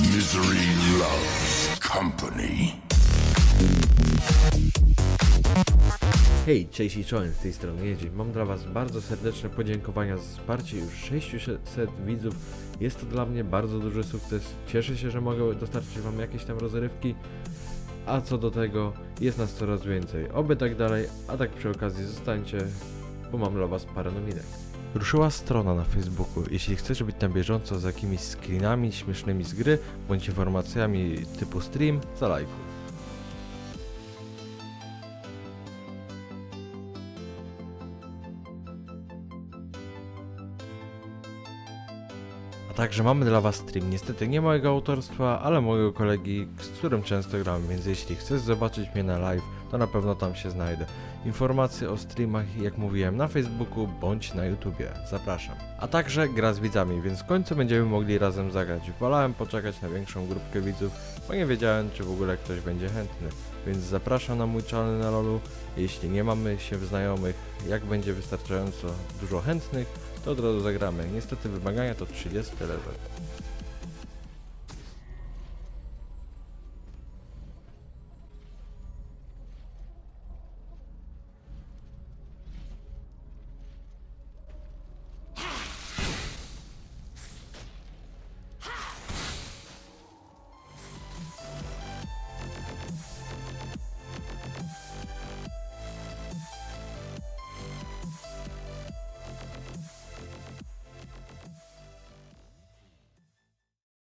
Misery loves company. Hej, cześć i czołem, z tej strony Jedzie. Mam dla Was bardzo serdeczne podziękowania za wsparcie już 600 widzów. Jest to dla mnie bardzo duży sukces. Cieszę się, że mogę dostarczyć Wam jakieś tam rozrywki. A co do tego, jest nas coraz więcej. Oby tak dalej, a tak przy okazji zostańcie, bo mam dla Was parę nominek. Ruszyła strona na Facebooku. Jeśli chcesz być na bieżąco z jakimiś screenami śmiesznymi z gry, bądź informacjami typu stream, zalajkuj. A także mamy dla Was stream. Niestety nie mojego autorstwa, ale mojego kolegi, z którym często gram, więc jeśli chcesz zobaczyć mnie na live, to na pewno tam się znajdę. Informacje o streamach, jak mówiłem, na Facebooku bądź na YouTubie. Zapraszam. A także gra z widzami, więc w końcu będziemy mogli razem zagrać. Wolałem poczekać na większą grupkę widzów, bo nie wiedziałem, czy w ogóle ktoś będzie chętny. Więc zapraszam na mój channel na lolu. Jeśli nie mamy się w znajomych, jak będzie wystarczająco dużo chętnych, to od razu zagramy. Niestety wymagania to 30 level.